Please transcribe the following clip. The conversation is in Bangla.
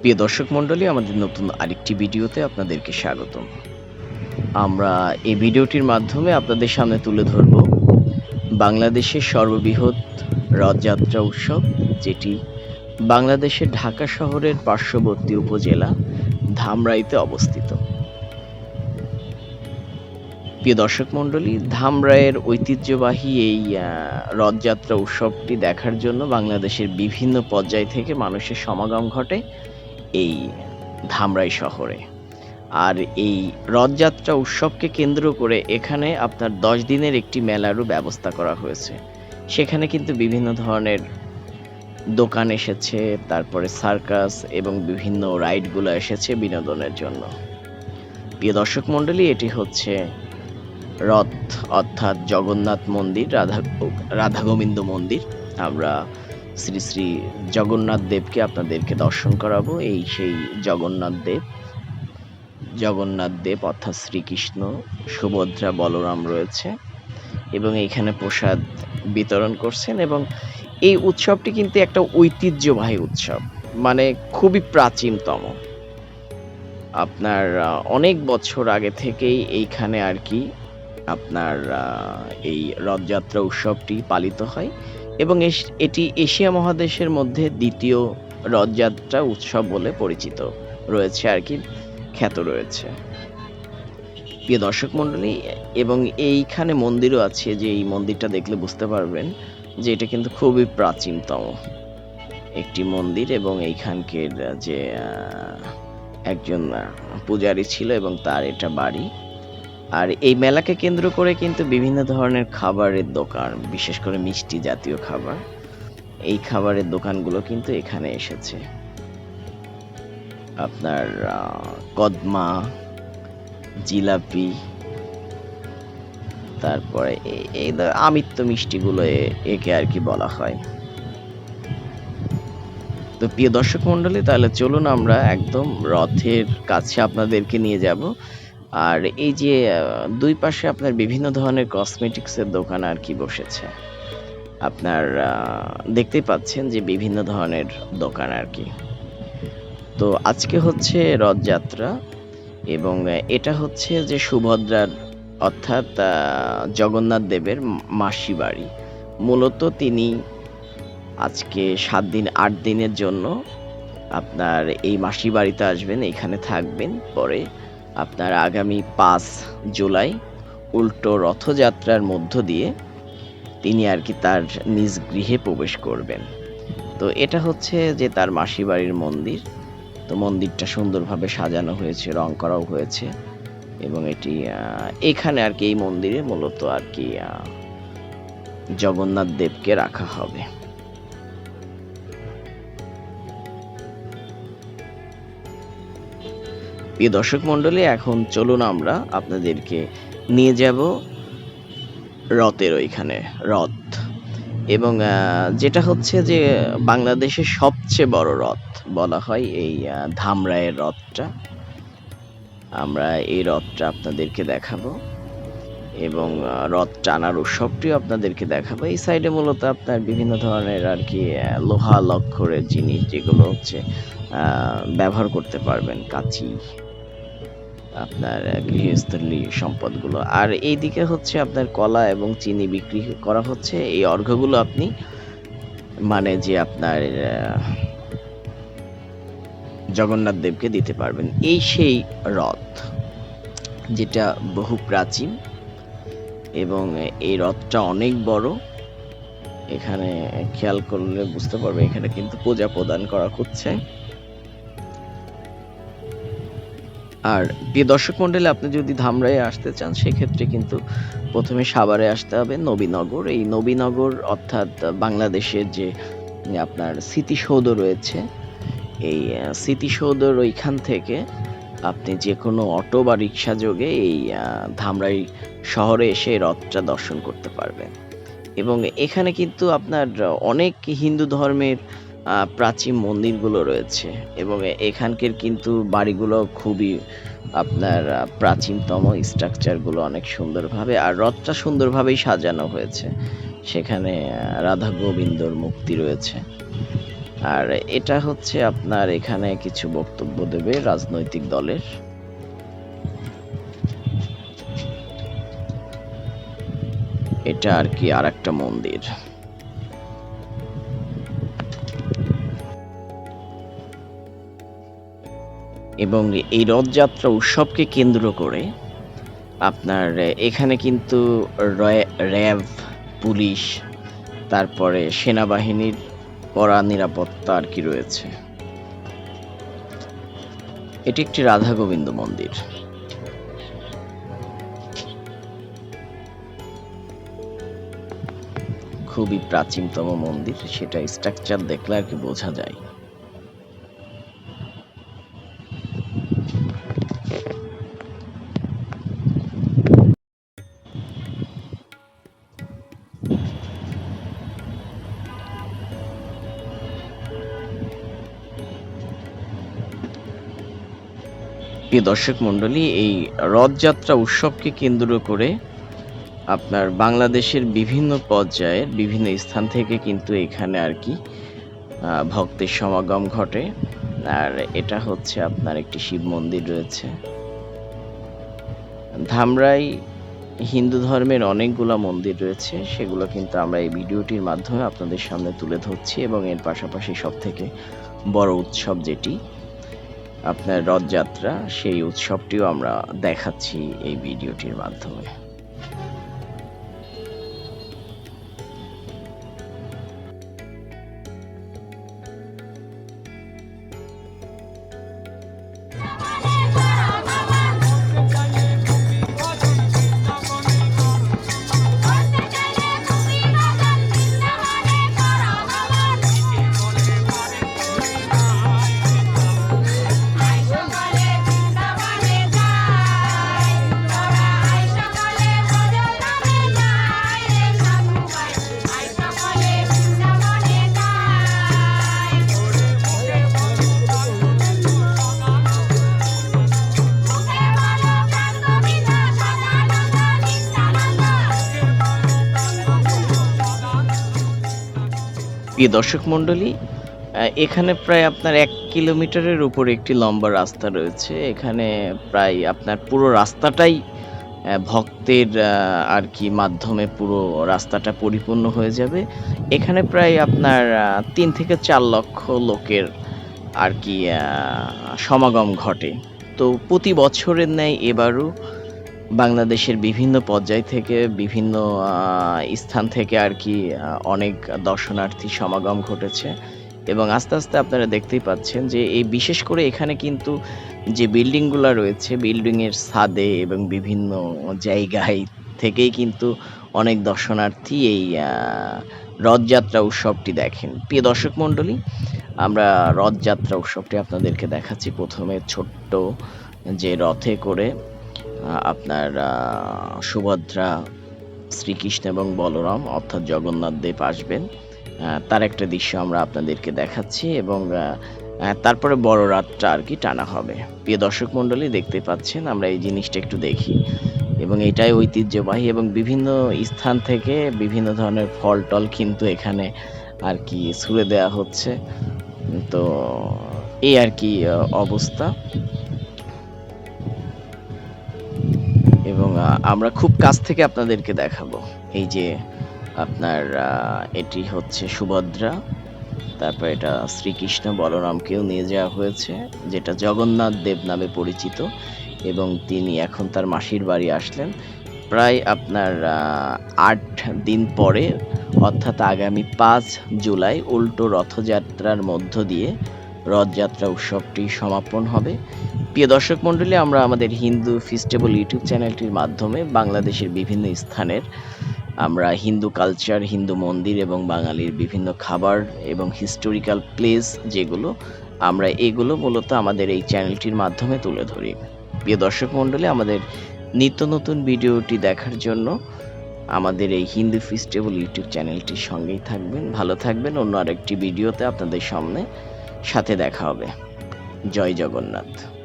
প্রিয় দর্শক মণ্ডলী, আমাদের নতুন আরেকটি ভিডিওতে আপনাদেরকে স্বাগতম। আমরা এই ভিডিওটির মাধ্যমে আপনাদের সামনে তুলে ধরব বাংলাদেশের সর্ববৃহৎ রথযাত্রা উৎসব, যেটি বাংলাদেশের ঢাকা শহরের পার্শ্ববর্তী উপজেলা ধামরাইতে অবস্থিত। প্রিয় দর্শক মণ্ডলী, ধামরাইয়ের ঐতিহ্যবাহী এই রথযাত্রা উৎসবটি দেখার জন্য বাংলাদেশের বিভিন্ন পর্যায় থেকে মানুষের সমাগম ঘটে। এই ধামরাই শহরে। আর এই রথযাত্রা উৎসবকে কেন্দ্র করে এখানে আপনার দশ দিনের একটি মেলারও ব্যবস্থা করা হয়েছে। সেখানে কিন্তু বিভিন্ন ধরনের দোকান এসেছে, তারপরে সার্কাস এবং বিভিন্ন রাইডগুলো এসেছে বিনোদনের জন্য। প্রিয় দর্শক মণ্ডলী, এটি হচ্ছে রথ অর্থাৎ জগন্নাথ মন্দির, রাধা রাধা গোবিন্দ মন্দির। আমরা শ্রী শ্রী জগন্নাথ দেবকে আপনাদেরকে দর্শন করাবো। এই সেই জগন্নাথ দেব। জগন্নাথ দেব অর্থাৎ শ্রীকৃষ্ণ সুভদ্রা বলরাম রয়েছে এবং এইখানে প্রসাদ বিতরণ করছেন এবং এই উৎসবটি কিন্তু একটা ঐতিহ্যবাহী উৎসব মানে খুবই প্রাচীনতম। আপনার অনেক বছর আগে থেকেই এইখানে আর কি আপনার এই রথযাত্রা উৎসবটি পালিত হয়। এবং এটি এশিয়া মহাদেশের মধ্যে দ্বিতীয় রথযাত্রা উৎসব বলে পরিচিত। রয়েছে আর কি, খ্যাত রয়েছে। প্রিয় দর্শক মণ্ডলী, এবং এইখানে মন্দিরও আছে যে এই মন্দিরটা দেখলে বুঝতে পারবেন যে এটা কিন্তু খুবই প্রাচীনতম একটি মন্দির এবং এইখানকার যে একজন পূজারী ছিল এবং তার এটা বাড়ি। আর এই মেলাকে কেন্দ্র করে কিন্তু বিভিন্ন ধরনের খাবারের দোকান, বিশেষ করে মিষ্টি জাতীয় খাবার। এই খাবারের দোকানগুলো কিন্তু এখানে এসেছে। আপনার কদমা, জিলাপি, তারপরে এই- আমিত্ব মিষ্টিগুলো একে আর কি বলা হয়। তো প্রিয় দর্শক মণ্ডলী, তাহলে চলুন আমরা একদম রথের কাছে আপনাদেরকে নিয়ে যাব। আর এই যে দুই পাশে আপনার বিভিন্ন ধরনের কসমেটিক্সের দোকান আর কি বসেছে। আপনার দেখতেই পাচ্ছেন যে বিভিন্ন ধরনের দোকান আর কি। তো আজকে হচ্ছে রথযাত্রা এবং এটা হচ্ছে যে সুভদ্রার, অর্থাৎ জগন্নাথ দেবের মাসি বাড়ি। মূলত তিনি আজকে সাত দিন, আট দিনের জন্য আপনার এই মাসি বাড়িতে আসবেন, এখানে থাকবেন। পরে আপনার আগামী পাঁচ জুলাই উল্টো রথযাত্রার মধ্য দিয়ে তিনি আর কি তার নিজ গৃহে প্রবেশ করবেন। তো এটা হচ্ছে যে তার মাসি বাড়ির মন্দির। তো মন্দিরটা সুন্দরভাবে সাজানো হয়েছে, রং করাও হয়েছে এবং এটি এখানে আর কি এই মন্দিরে মূলত আর কি জগন্নাথ দেবকে রাখা হবে। প্রিয় দর্শক মণ্ডলী, এখন চলুন আমরা আপনাদেরকে নিয়ে যাব রথের ওইখানে, রথ। এবং যেটা হচ্ছে যে বাংলাদেশের সবচেয়ে বড় রথ বলা হয় এই ধামরায়ের রথটা। আমরা এই রথটা আপনাদেরকে দেখাবো। এবং রথ টানার উৎসবটিও আপনাদেরকে দেখাবো। এই সাইডে মূলত আপনার বিভিন্ন ধরনের আর কি লোহা লক্ষরের জিনিস যেগুলো হচ্ছে ব্যবহার করতে পারবেন, কাঁচি আপনার গৃহস্থলী সম্পদগুলো। আর এইদিকে হচ্ছে আপনার কলা এবং চিনি বিক্রি করা হচ্ছে। এই অর্ঘগুলো আপনি মানে যে আপনার জগন্নাথ দেবকে দিতে পারবেন। এই সেই রথ, যেটা বহু প্রাচীন এবং এই রথটা অনেক বড়। এখানে খেয়াল করলে বুঝতে পারবে, এখানে কিন্তু পূজা প্রদান করা হচ্ছে। আর প্রিয় দর্শক মন্ডলী, আপনি যদি ধামরায়ে আসতে চান, সেক্ষেত্রে কিন্তু প্রথমে সাভারে আসতে হবে, নবীনগর। এই নবীনগর অর্থাৎ বাংলাদেশের যে আপনার স্মৃতিসৌধ রয়েছে, এই স্মৃতিসৌধের ওইখান থেকে আপনি যে কোনো অটো বা রিক্সা যোগে এই ধামরাই শহরে এসে রথটা দর্শন করতে পারবেন। এবং এখানে কিন্তু আপনার অনেক হিন্দু ধর্মের প্রাচীন মন্দিরগুলো রয়েছে এবং এখানকার কিন্তু বাড়িগুলো খুবই আপনার প্রাচীনতম স্ট্রাকচারগুলো অনেক সুন্দরভাবে আর রথটা সুন্দরভাবেই সাজানো হয়েছে। সেখানে রাধা গোবিন্দর মূর্তি রয়েছে। আর এটা হচ্ছে আপনার এখানে কিছু বক্তব্য দেবে রাজনৈতিক দলের। এটা আর কি আর একটা মন্দির। এবং এই রথযাত্রা উৎসবকে কেন্দ্র করে আপনার এখানে কিন্তু র্যাব, পুলিশ, তারপরে সেনাবাহিনীর কড়া নিরাপত্তা আর কি রয়েছে। এটি একটি রাধা গোবিন্দ মন্দির। খুবই প্রাচীনতম মন্দির, সেটা স্ট্রাকচার দেখলে আর কি বোঝা যায়। প্রিয় দর্শক মণ্ডলী, এই রথযাত্রা উৎসবকে কেন্দ্র করে আপনার বাংলাদেশের বিভিন্ন পর্যায়ের বিভিন্ন স্থান থেকে কিন্তু এখানে আর কি ভক্তের সমাগম ঘটে। আর এটা হচ্ছে আপনার একটি শিব মন্দির রয়েছে। ধামরাই হিন্দু ধর্মের অনেকগুলো মন্দির রয়েছে, সেগুলো কিন্তু আমরা এই ভিডিওটির মাধ্যমে আপনাদের সামনে তুলে ধরছি এবং এর পাশাপাশি সব থেকে বড় উৎসব যেটি আপনার রথযাত্রা সেই উৎসবটিও আমরা দেখাচ্ছি এই ভিডিওটির মাধ্যমে। প্রিয় দর্শক মণ্ডলী এখানে প্রায় আপনার এক কিলোমিটারের উপর একটি লম্বা রাস্তা রয়েছে। এখানে প্রায় আপনার পুরো রাস্তাটাই ভক্তের আর কি মাধ্যমে পুরো রাস্তাটা পরিপূর্ণ হয়ে যাবে। এখানে প্রায় আপনার তিন থেকে চার লক্ষ লোকের আর কি সমাগম ঘটে। তো প্রতি বছরের ন্যায় এবারও বাংলাদেশের বিভিন্ন পর্যায় থেকে বিভিন্ন স্থান থেকে আর কি অনেক দর্শনার্থী সমাগম ঘটেছে। এবং আস্তে আস্তে আপনারা দেখতেই পাচ্ছেন যে এই বিশেষ করে এখানে কিন্তু যে বিল্ডিংগুলো রয়েছে, বিল্ডিংয়ের ছাদে এবং বিভিন্ন জায়গায় থেকেই কিন্তু অনেক দর্শনার্থী এই রথযাত্রা উৎসবটি দেখেন। প্রিয় দর্শক মণ্ডলী, আমরা রথযাত্রা উৎসবটি আপনাদেরকে দেখাচ্ছি প্রথমে ছোট্ট যে রথে করে। আপনার সুভদ্রা শ্রীকৃষ্ণ এবং বলরাম, অর্থাৎ জগন্নাথ দেব আসবেন। তার একটা দৃশ্য আমরা আপনাদেরকে দেখাচ্ছি এবং তারপরে বড় রাতটা আর কি টানা হবে। প্রিয় দর্শক মণ্ডলী, দেখতে পাচ্ছেন, আমরা এই জিনিসটা একটু দেখি। এবং এটাই ঐতিহ্যবাহী এবং বিভিন্ন স্থান থেকে বিভিন্ন ধরনের ফল টল কিন্তু এখানে আর কি ছুড়ে দেওয়া হচ্ছে। তো এই আর কি অবস্থা। আমরা খুব কাছ থেকে আপনাদেরকে দেখাবো। এই যে আপনার এটি হচ্ছে সুভদ্রা, তারপর এটা শ্রীকৃষ্ণ বলরামকেও নিয়ে যাওয়া হয়েছে, যেটা জগন্নাথ দেব নামে পরিচিত, এবং তিনি এখন তার মাসির বাড়ি আসলেন। প্রায় আপনার আট দিন পরে, অর্থাৎ আগামী পাঁচ জুলাই, উল্টো রথযাত্রার মধ্য দিয়ে রথযাত্রা উৎসবটি সমাপন হবে। প্রিয় দর্শক মণ্ডলী, আমরা আমাদের হিন্দু ফেস্টিভ্যাল ইউটিউব চ্যানেলটির মাধ্যমে বাংলাদেশের বিভিন্ন স্থানের আমরা হিন্দু কালচার, হিন্দু মন্দির এবং বাঙালির বিভিন্ন খাবার এবং হিস্টোরিক্যাল প্লেস যেগুলো, আমরা এগুলো মূলত আমাদের এই চ্যানেলটির মাধ্যমে তুলে ধরি। প্রিয় দর্শক মণ্ডলী, আমাদের নিত্য নতুন ভিডিওটি দেখার জন্য আমাদের এই হিন্দু ফেস্টিভ্যাল ইউটিউব চ্যানেলটির সঙ্গেই থাকবেন। ভালো থাকবেন। অন্য আরেকটি ভিডিওতে আপনাদের সামনে সাথে দেখা হবে। জয় জগন্নাথ।